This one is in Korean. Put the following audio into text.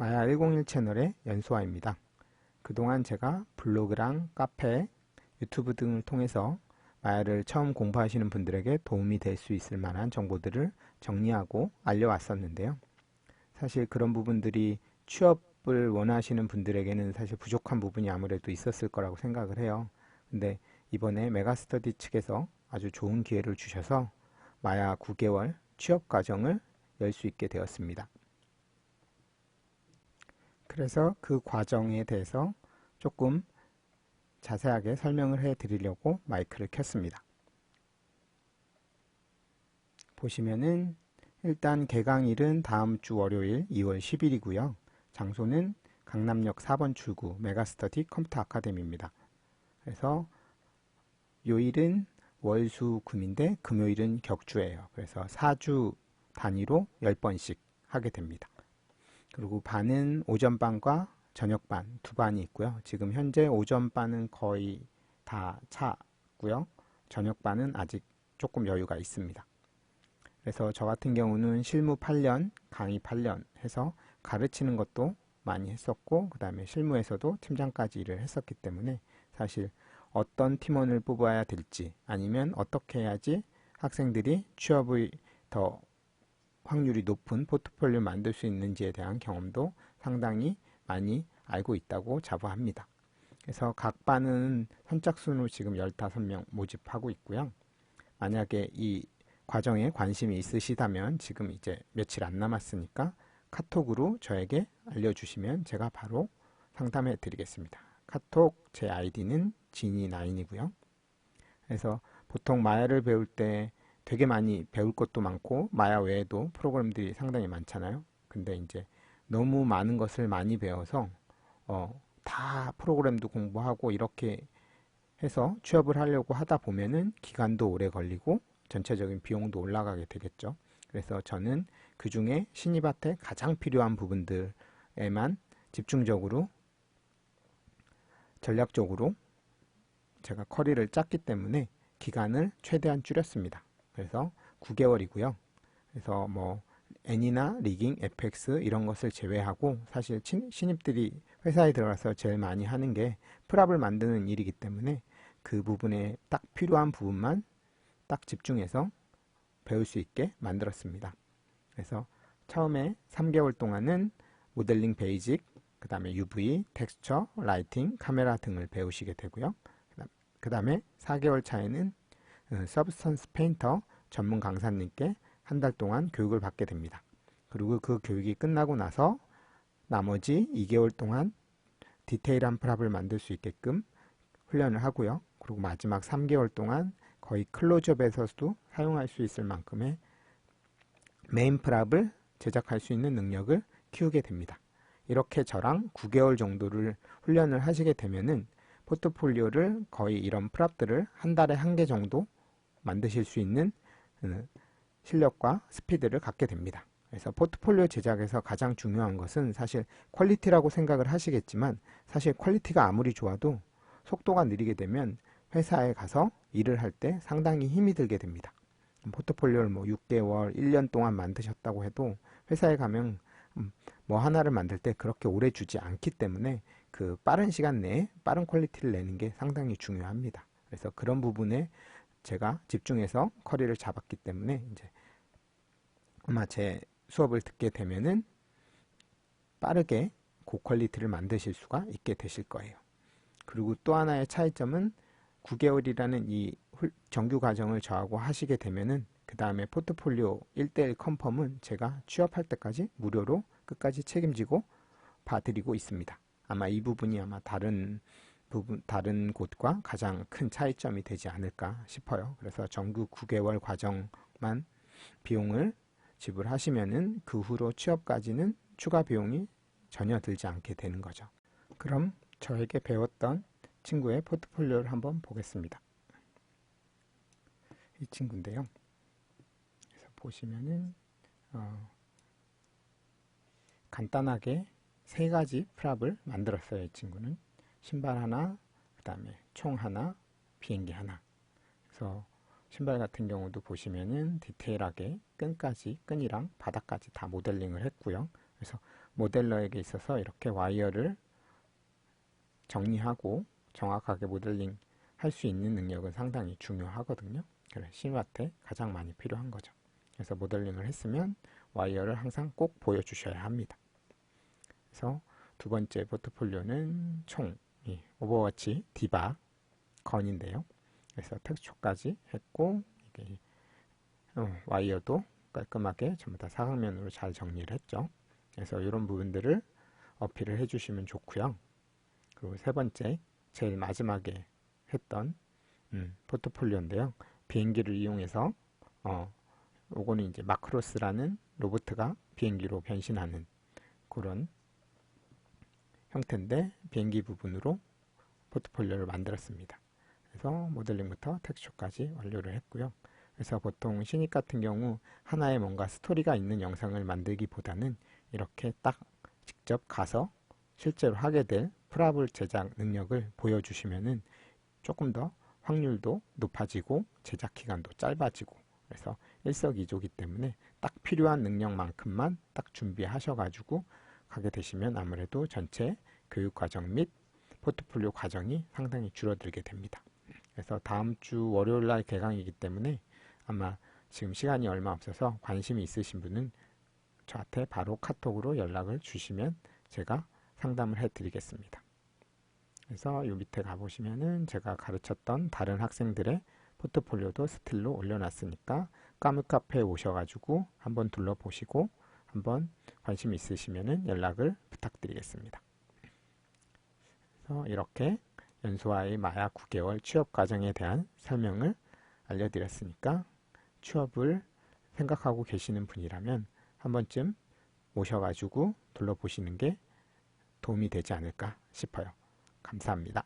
마야 101 채널의 연수아입니다. 그동안 제가 블로그랑 카페, 유튜브 등을 통해서 마야를 처음 공부하시는 분들에게 도움이 될 수 있을 만한 정보들을 정리하고 알려왔었는데요. 사실 그런 부분들이 취업을 원하시는 분들에게는 사실 부족한 부분이 아무래도 있었을 거라고 생각을 해요. 근데 이번에 메가스터디 측에서 아주 좋은 기회를 주셔서 마야 9개월 취업 과정을 열 수 있게 되었습니다. 그래서 그 과정에 대해서 조금 자세하게 설명을 해 드리려고 마이크를 켰습니다. 보시면은 일단 개강일은 다음 주 월요일 2월 10일이고요. 장소는 강남역 4번 출구 메가스터디 컴퓨터 아카데미입니다. 그래서 요일은 월수 금인데 금요일은 격주예요. 그래서 4주 단위로 10번씩 하게 됩니다. 그리고 반은 오전반과 저녁반 두 반이 있고요. 지금 현재 오전반은 거의 다 차고요. 저녁반은 아직 조금 여유가 있습니다. 그래서 저 같은 경우는 실무 8년, 강의 8년 해서 가르치는 것도 많이 했었고 그 다음에 실무에서도 팀장까지 일을 했었기 때문에 사실 어떤 팀원을 뽑아야 될지 아니면 어떻게 해야지 학생들이 취업의 더 확률이 높은 포트폴리오 만들 수 있는지에 대한 경험도 상당히 많이 알고 있다고 자부합니다. 그래서 각 반은 선착순으로 지금 15명 모집하고 있고요. 만약에 이 과정에 관심이 있으시다면 지금 이제 며칠 안 남았으니까 카톡으로 저에게 알려주시면 제가 바로 상담해 드리겠습니다. 카톡 제 아이디는 지니9이고요. 그래서 보통 마야를 배울 때 되게 많이 배울 것도 많고 마야 외에도 프로그램들이 상당히 많잖아요. 근데 이제 너무 많은 것을 많이 배워서 어, 다 프로그램도 공부하고 이렇게 해서 취업을 하려고 하다 보면은 기간도 오래 걸리고 전체적인 비용도 올라가게 되겠죠. 그래서 저는 그 중에 신입한테 가장 필요한 부분들에만 집중적으로 전략적으로 제가 커리를 짰기 때문에 기간을 최대한 줄였습니다. 그래서 9개월이고요. 그래서 뭐 N이나 리깅, FX 이런 것을 제외하고 사실 신입들이 회사에 들어가서 제일 많이 하는 게 프랍을 만드는 일이기 때문에 그 부분에 딱 필요한 부분만 딱 집중해서 배울 수 있게 만들었습니다. 그래서 처음에 3개월 동안은 모델링 베이직, 그 다음에 UV, 텍스처, 라이팅, 카메라 등을 배우시게 되고요. 그 다음에 4개월 차에는 서브스턴스 페인터 전문 강사님께 한 달 동안 교육을 받게 됩니다. 그리고 그 교육이 끝나고 나서 나머지 2개월 동안 디테일한 프랍을 만들 수 있게끔 훈련을 하고요. 그리고 마지막 3개월 동안 거의 클로즈업에서도 사용할 수 있을 만큼의 메인 프랍을 제작할 수 있는 능력을 키우게 됩니다. 이렇게 저랑 9개월 정도를 훈련을 하시게 되면은 포트폴리오를 거의 이런 프랍들을 한 달에 한 개 정도 만드실 수 있는 어, 실력과 스피드를 갖게 됩니다. 그래서 포트폴리오 제작에서 가장 중요한 것은 사실 퀄리티라고 생각을 하시겠지만 사실 퀄리티가 아무리 좋아도 속도가 느리게 되면 회사에 가서 일을 할 때 상당히 힘이 들게 됩니다. 포트폴리오를 뭐 6개월, 1년 동안 만드셨다고 해도 회사에 가면 음, 뭐 하나를 만들 때 그렇게 오래 주지 않기 때문에 그 빠른 시간 내에 빠른 퀄리티를 내는 게 상당히 중요합니다. 그래서 그런 부분에 제가 집중해서 커리를 잡았기 때문에 이제 아마 제 수업을 듣게 되면은 빠르게 고퀄리티를 만드실 수가 있게 되실 거예요. 그리고 또 하나의 차이점은 9개월이라는 이 정규 과정을 저하고 하시게 되면은 그 다음에 포트폴리오 1대1 컨펌은 제가 취업할 때까지 무료로 끝까지 책임지고 봐드리고 있습니다. 아마 이 부분이 아마 다른 부분, 다른 곳과 가장 큰 차이점이 되지 않을까 싶어요. 그래서 정규 9개월 과정만 비용을 지불하시면은 그 후로 취업까지는 추가 비용이 전혀 들지 않게 되는 거죠. 그럼 저에게 배웠던 친구의 포트폴리오를 한번 보겠습니다. 이 친구인데요. 그래서 보시면은 어, 간단하게 세 가지 프랍을 만들었어요. 이 친구는 신발 하나, 그 다음에 총 하나, 비행기 하나. 그래서 신발 같은 경우도 보시면은 디테일하게 끈까지 끈이랑 바닥까지 다 모델링을 했고요. 그래서 모델러에게 있어서 이렇게 와이어를 정리하고 정확하게 모델링 할 수 있는 능력은 상당히 중요하거든요. 그래서 신와테 가장 많이 필요한 거죠. 그래서 모델링을 했으면 와이어를 항상 꼭 보여주셔야 합니다. 그래서 두 번째 포트폴리오는 총 오버워치 디바 건인데요. 그래서 텍스처까지 했고 이게 어, 와이어도 깔끔하게 전부 다 사각면으로 잘 정리를 했죠. 그래서 이런 부분들을 어필을 해주시면 좋고요. 그리고 세 번째, 제일 마지막에 했던 음, 포트폴리오인데요. 비행기를 이용해서 어, 요거는 이제 마크로스라는 로봇가 비행기로 변신하는 그런 형태인데 비행기 부분으로 포트폴리오를 만들었습니다. 그래서 모델링부터 텍스처까지 완료를 했고요. 그래서 보통 신입 같은 경우 하나의 뭔가 스토리가 있는 영상을 만들기보다는 이렇게 딱 직접 가서 실제로 하게 될 프라블 제작 능력을 보여주시면은 조금 더 확률도 높아지고 제작 기간도 짧아지고 그래서 일석이조기 때문에 딱 필요한 능력만큼만 딱 준비하셔가지고 가게 되시면 아무래도 전체 교육 과정 및 포트폴리오 과정이 상당히 줄어들게 됩니다. 그래서 다음 주 월요일 날 개강이기 때문에 아마 지금 시간이 얼마 없어서 관심이 있으신 분은 저한테 바로 카톡으로 연락을 주시면 제가 상담을 해 드리겠습니다. 그래서 이 밑에 가보시면은 제가 가르쳤던 다른 학생들의 포트폴리오도 스틸로 올려놨으니까 까물카페에 오셔가지고 한번 둘러보시고 한번 관심 있으시면은 연락을 부탁드리겠습니다. 그래서 이렇게 연수와의 마약 9개월 취업 과정에 대한 설명을 알려드렸으니까 취업을 생각하고 계시는 분이라면 한 번쯤 오셔가지고 둘러보시는 게 도움이 되지 않을까 싶어요. 감사합니다.